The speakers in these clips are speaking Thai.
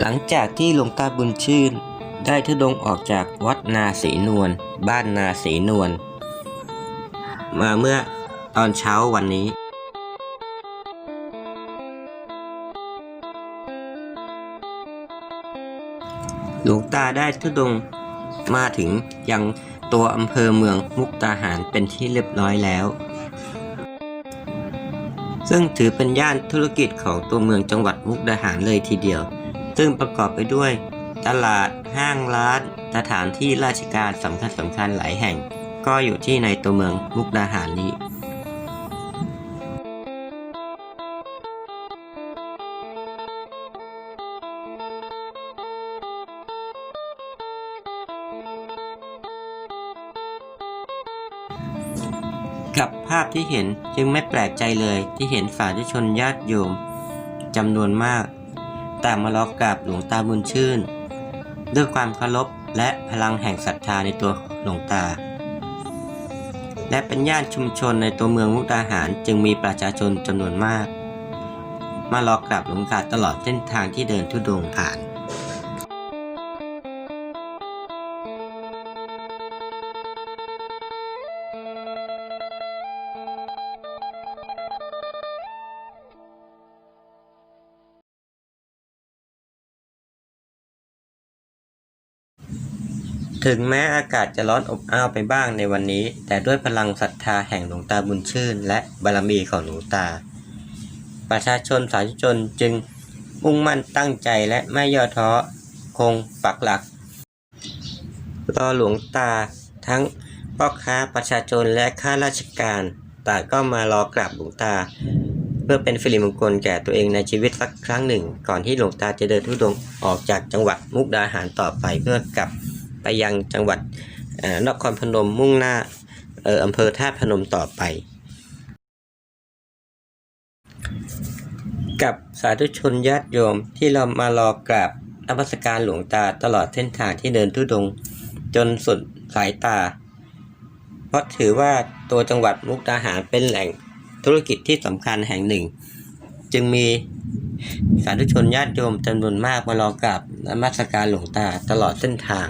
หลังจากที่หลวงตาบุญชื่น ได้ทุดงออกจากวัดนาศรีนวลบ้านนาศรีนวลมาเมื่อตอนเช้าวันนี้ หลวงตาได้ทุดงมาถึงยังตัวอำเภอเมืองมุกดาหารเป็นที่เรียบร้อยแล้ว ซึ่งถือเป็นย่านธุรกิจของตัวเมืองจังหวัดมุกดาหารเลยทีเดียว ซึ่งประกอบไปด้วย ตลาดห้างร้าน สถานที่ราชการสำคัญสำคัญหลายแห่ง ก็อยู่ที่ในตัวเมืองมุกดาหารนี้กับภาพที่เห็นจึงไม่แปลกใจเลยที่เห็นสาธุชนญาติโยมจำนวนมาก ต่างมารอกราบหลวงตาบุญชื่น ด้วยความเคารพและพลังแห่งศรัทธาในตัวหลวงตา และเป็นย่านชุมชนในตัวเมืองมุกดาหารจึงมีประชาชนจำนวนมาก มารอกราบหลวงตาตลอดเส้นทางที่เดินทุดงค์ผ่าน ถึงแม้อากาศจะร้อนอบอ้าวไปบ้างในวันนี้ แต่ด้วยพลังศรัทธาแห่งหลวงตาบุญชื่น และบารมีของหลวงตา ประชาชนสาธุชนจึงมุ่งมั่นตั้งใจและไม่ย่อท้อคงปักหลักรอหลวงตาทั้งพ่อค้าประชาชนและข้าราชการต่างก็มารอกราบหลวงตา เพื่อเป็นสิริมงคลแก่ตัวเองในชีวิตสักครั้งหนึ่ง ก่อนที่หลวงตาจะเดินทุดงค์ออกจากจังหวัดมุกดาหารต่อไปเพื่อกลับ ไปยังจังหวัดนครพนมมุ่งหน้าอำเภอท่าพนมต่อไป กับสาธุชนญาติโยมที่เรามารอกราบนมัสการหลวงตาตลอดเส้นทางที่เดินทุดงค์จนสุดสายตา เพราะถือว่าตัวจังหวัดมุกดาหารเป็นแหล่งธุรกิจที่สำคัญแห่งหนึ่ง จึงมีสาธุชนญาติโยมจำนวนมากมารอกราบนมัสการหลวงตาตลอดเส้นทาง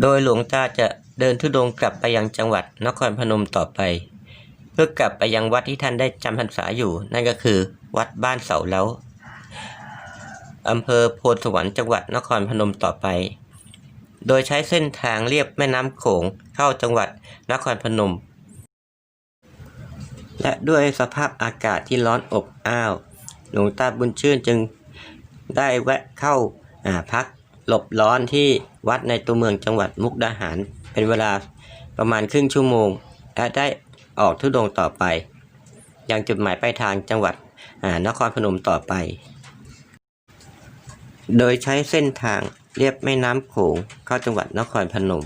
โดยหลวงตาจะเดินทุดงกลับไปยังจังหวัดนครพนมต่อไป เพื่อกลับไปยังวัดที่ท่านได้จำพรรษาอยู่ นั่นก็คือ วัดบ้านเสาเล้าอำเภอโพนสวรรค์จังหวัดนครพนมต่อไป โดยใช้เส้นทางเรียบแม่น้ำโขงเข้าจังหวัดนครพนม และด้วยสภาพอากาศที่ร้อนอบอ้าว หลวงตาบุญชื่นจึงได้แวะเข้าพัก หลบร้อนที่วัดในตัวเมืองจังหวัดมุกดาหาร เป็นเวลาประมาณครึ่งชั่วโมง และได้ออกทุดงต่อไป ยังจุดหมายปลายทางจังหวัดนครพนมต่อไป โดยใช้เส้นทางเรียบแม่น้ำโขงเข้าจังหวัดนครพนม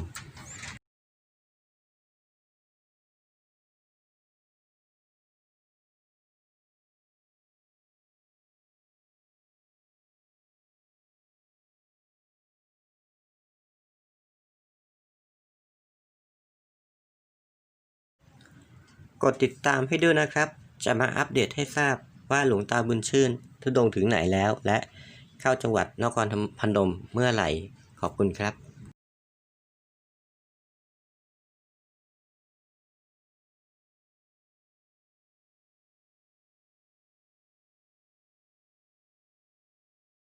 กดติดตามให้ด้วยนะครับ จะมาอัปเดตให้ทราบว่าหลวงตาบุญชื่นทุดงถึงไหนแล้ว และเข้าจังหวัดนครพนมเมื่อไหร่ขอบคุณครับ